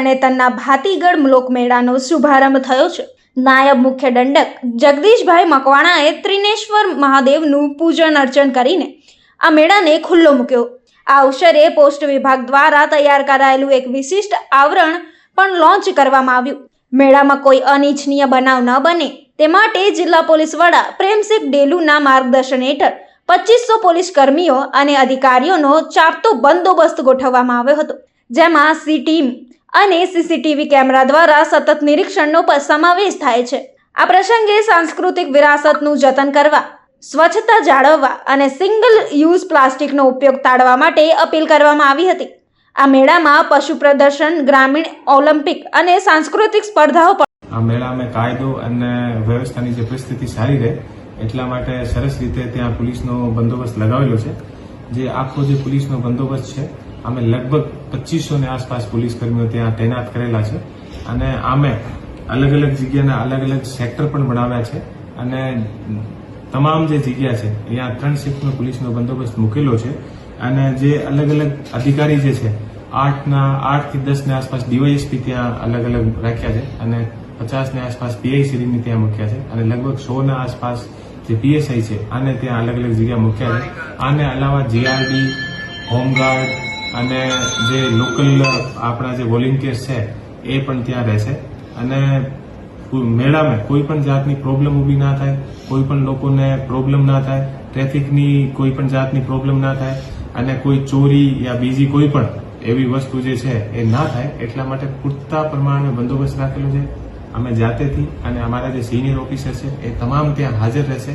તરણેતરના ભાતીગઢ લોકમેળાનો શુભારંભ થયો છે. નાયબ મુખ્ય દંડક જગદીશભાઈ મકવાણાએ ત્રિનેશ્વર મહાદેવનું પૂજન અર્ચન કરીને આ મેળાને ખુલ્લો મૂક્યો. આ અવસરે પોસ્ટ વિભાગ દ્વારા તૈયાર કરાયેલું એક વિશિષ્ટ આવરણ પણ લોન્ચ કરવામાં આવ્યું. મેળામાં કોઈ અનિચ્છનીય બનાવ ન બને. તે માટે જિલ્લા પોલીસ વડા પ્રેમસિંહ ડેલુના માર્ગદર્શન હેઠળ પચીસો પોલીસ કર્મીઓ અને અધિકારીઓનો ચાપતો બંદોબસ્ત ગોઠવવામાં આવ્યો હતો. જેમાં સી ટીમ અને સીસીટીવી કેમેરા દ્વારા સતત નિરીક્ષણનો સમાવેશ થાય છે. આ પ્રસંગે સાંસ્કૃતિક વિરાસતનું જતન કરવા, સ્વચ્છતા જાળવવા અને સિંગલ યુઝ પ્લાસ્ટિકનો ઉપયોગ ટાળવા માટે અપીલ કરવામાં આવી હતી. આ મેળામાં પશુ પ્રદર્શન, ગ્રામીણ ઓલિમ્પિક અને સાંસ્કૃતિક સ્પર્ધાઓ પણ આ મેળામાં કાયદો અને વ્યવસ્થાની જે પરિસ્થિતિ સારી રહે, એટલા માટે સરસ રીતે ત્યાં પોલીસનો બંદોબસ્ત લગાવેલો છે. જે આખો જે પોલીસનો બંદોબસ્ત છે અમે લગભગ પચીસો ની આસપાસ પોલીસકર્મીઓ ત્યાં તૈનાત કરેલા છે. અને આમે અલગ અલગ જગ્યાના અલગ અલગ સેક્ટર પણ બનાવ્યા છે. અને તમામ જે જગ્યા છે, અહીંયા ત્રણ શિફ્ટનો પોલીસનો બંદોબસ્ત મૂકેલો છે. અને જે અલગ અલગ અધિકારી જે છે, આઠના આઠથી દસની આસપાસ ડીવાયએસપી ત્યાં અલગ અલગ રાખ્યા છે અને પચાસની આસપાસ પીઆઈસીડીની ત્યાં મૂક્યા છે. અને લગભગ સો ના આસપાસ જે પીએસઆઈ છે, આને ત્યાં અલગ અલગ જગ્યા મૂક્યા છે. આને અલાવા જીઆરડી, હોમગાર્ડ અને જે લોકલ, આપણા જે વોલિન્ટિયર્સ છે, એ પણ ત્યાં રહેશે. અને મેળામાં કોઈ પણ જાતની પ્રોબ્લેમ ઊભી ના થાય, કોઈ પણ લોકોને પ્રોબ્લેમ ના થાય ટ્રાફિકની કોઈ પણ જાતની પ્રોબ્લેમ ના થાય, અને કોઈ ચોરી યા બીજી કોઈ પણ એવી વસ્તુ જે છે એ ના થાય, એટલા માટે પૂરતા પ્રમાણે બંદોબસ્ત રાખેલો છે. અમે જાતેથી અને અમારા જે સિનિયર ઓફિસર છે, એ તમામ ત્યાં હાજર રહેશે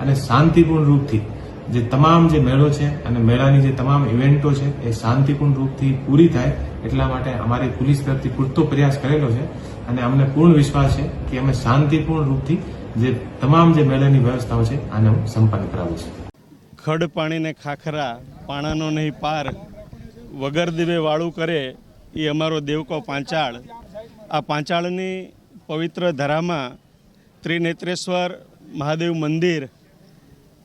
અને શાંતિપૂર્ણ રૂપથી જે તમામ જે મેળો છે અને મેળાની જે તમામ ઇવેન્ટો છે, એ શાંતિપૂર્ણ રૂપથી પૂરી થાય એટલા માટે અમારી પોલીસ તરફથી પૂરતો પ્રયાસ કરેલો છે અને અમને પૂર્ણ વિશ્વાસ છે કે અમે શાંતિપૂર્ણ રૂપથી જે તમામ જે મેળાની વ્યવસ્થાઓ છે, આને હું સંપન્ન કરાવું છું. ખડ પાણીને ખાખરા, પાણાનો નહીં પાર, વગર દીવે વાળું કરે, એ અમારો દેવકો પાંચાળ. આ પાંચાળની પવિત્ર ધરામાં ત્રિનેત્રેશ્વર મહાદેવ મંદિર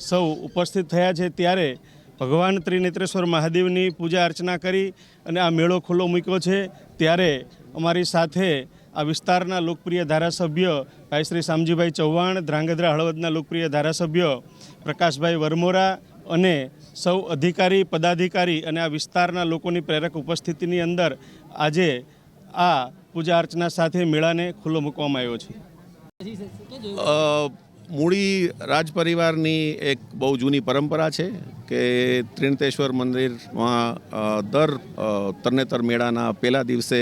સૌ ઉપસ્થિત થયા છે ત્યારે ભગવાન ત્રિનેત્રેશ્વર મહાદેવની પૂજા અર્ચના કરી અને આ મેળો ખુલ્લો મૂક્યો છે. ત્યારે અમારી સાથે આ વિસ્તારના લોકપ્રિય ધારાસભ્ય ભાઈ શ્રી શામજીભાઈ ચૌહાણ ધ્રાંગધ્રા હળવદના લોકપ્રિય ધારાસભ્ય પ્રકાશભાઈ વરમોરા અને સૌ અધિકારી પદાધિકારી અને આ વિસ્તારના લોકોની પ્રેરક ઉપસ્થિતિની અંદર આજે આ પૂજા અર્ચના સાથે મેળાને ખુલ્લો મૂકવામાં આવ્યો છે. અ, મૂળી રાજ પરિવારની એક બહુ જૂની પરંપરા છે કે ત્રિણતેશ્વર મંદિરમાં દર તરનેતર મેળાના પહેલા દિવસે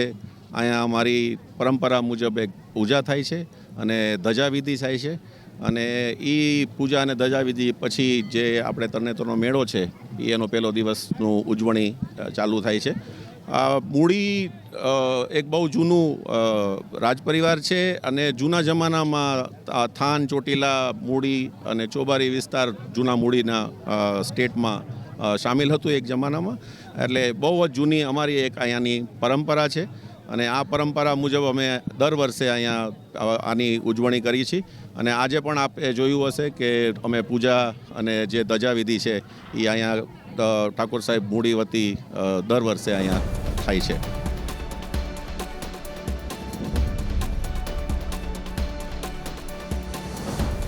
અહીંયા અમારી પરંપરા મુજબ એક પૂજા થાય છે અને ધજાવિધિ થાય છે. અને એ પૂજા અને ધજાવિધિ પછી જે આપણે તરણેતરનો મેળો છે એ એનો પહેલો દિવસનું ઉજવણી ચાલુ થાય છે. આ મૂળી એક બહુ જૂનું રાજપરિવાર છે અને જૂના જમાનામાં થાન, ચોટીલા મૂળી અને ચોબારી વિસ્તાર જૂના મૂળીના સ્ટેટમાં સામેલ હતું એક જમાનામાં. એટલે બહુ જ જૂની અમારી એક અહીંયાની પરંપરા છે અને આ પરંપરા મુજબ અમે દર વર્ષે અહીંયા આની ઉજવણી કરી છીએ. અને આજે પણ આપે જોયું હશે કે અમે પૂજા અને જે ધજાવિધિ છે એ અહીંયા ઠાકોર સાહેબ મૂડી વતી દર વર્ષે અહીંયા થાય છે.